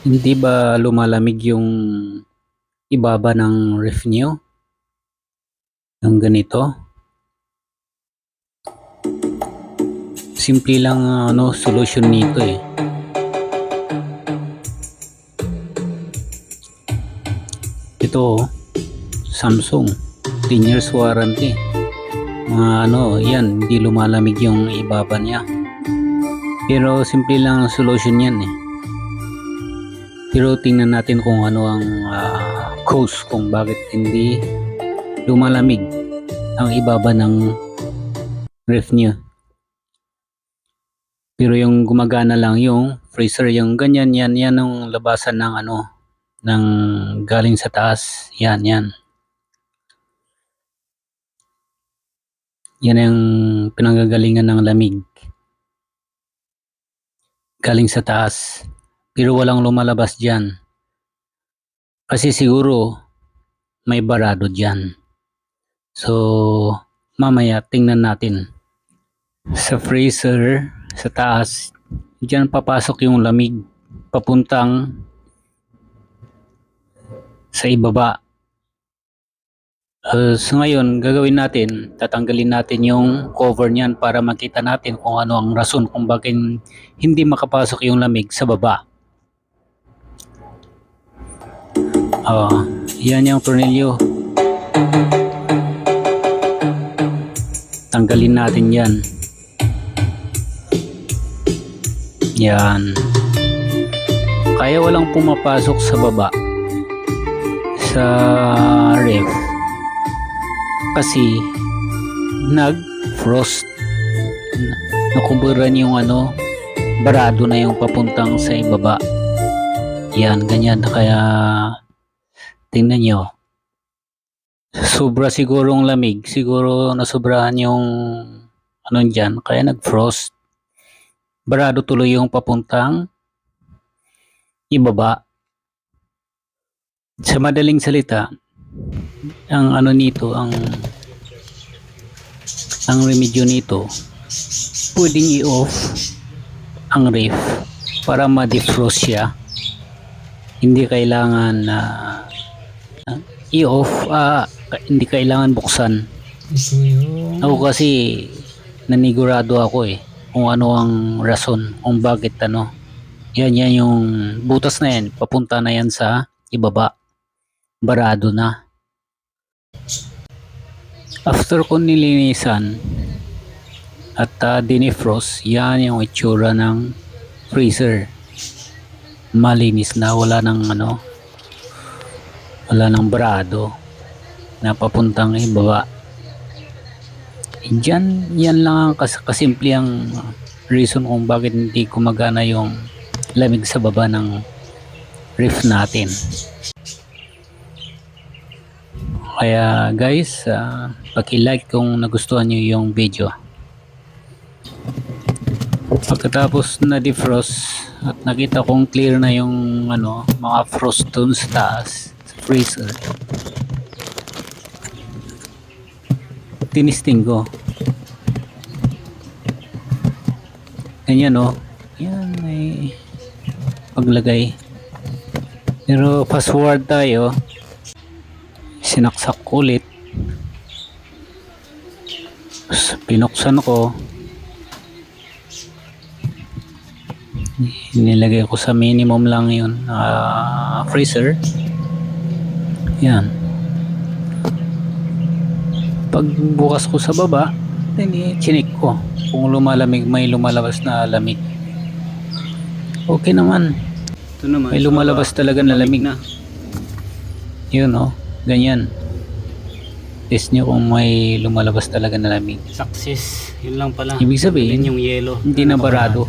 Hindi ba lumalamig yung ibaba ng ref nyo? Yung ganito? Simple lang ano, solution nito eh. Ito oh, Samsung 10 years warranty. Mga ano, yan, hindi lumalamig yung ibaba niya. Pero simple lang ang solution yan eh. Pero tingnan natin kung ano ang ah, cause kung bakit hindi lumalamig ang ibaba ng ref niya. Pero yung gumagana lang yung freezer, yung ganyan yan, yan ang labasan ng ano, ng galing sa taas. Yan, yan. Yan ang pinanggagalingan ng lamig. Galing sa taas. Pero walang lumalabas dyan. Kasi siguro may barado dyan. So, mamaya tingnan natin. Sa freezer, sa taas, dyan papasok yung lamig papuntang sa ibaba. Uh, so ngayon, gagawin natin, tatanggalin natin yung cover niyan para makita natin kung ano ang rason kung bakit hindi makapasok yung lamig sa baba. Oh, yan yung tornilyo. Tanggalin natin yan. Yan. Kaya walang pumapasok sa baba sa ref kasi nag-frost nakuburan yung ano barado na yung papuntang sa ibaba yan ganyan kaya tingnan nyo. Sobra sigurong lamig. Siguro nasobrahan yung ano dyan. Kaya nag-frost. Barado tuloy yung papuntang ibaba sa madaling salita ang ano nito ang ang remedyo nito pwedeng i-off ang ref para ma-defrost siya. Hindi kailangan na i-off ah, hindi kailangan buksan. Ako kasi nanigurado ako eh kung ano ang rason kung bakit ano. Yan yan yung butas na yan papunta na yan sa ibaba. Barado na. After ko nilinisan at uh, dinefrost yan yung itsura ng freezer. Malinis na wala ng ano wala ng barado na ibaba Diyan, yan lang ang kas kasimple ang reason kung bakit hindi gumagana yung lamig sa baba ng ref natin. Kaya guys, uh, paki-like kung nagustuhan nyo yung video. Pagkatapos na defrost at nakita kong clear na yung ano, mga frost dun sa taas, freezer. Tinisting ko. Ganyan oh. Yan may paglagay. Pero fast forward tayo sinaksak ulit pinuksan ko nilagay ko sa minimum lang yun uh, freezer yan pag bukas ko sa baba then chinik ko kung lumalamig may lumalabas na lamig okay naman Ito naman. may lumalabas talaga na lamig na. yun oh ganyan test nyo kung may lumalabas talaga na lamig Success. Yun lang pala. Ibig sabihin, Yun yung yellow. hindi na barado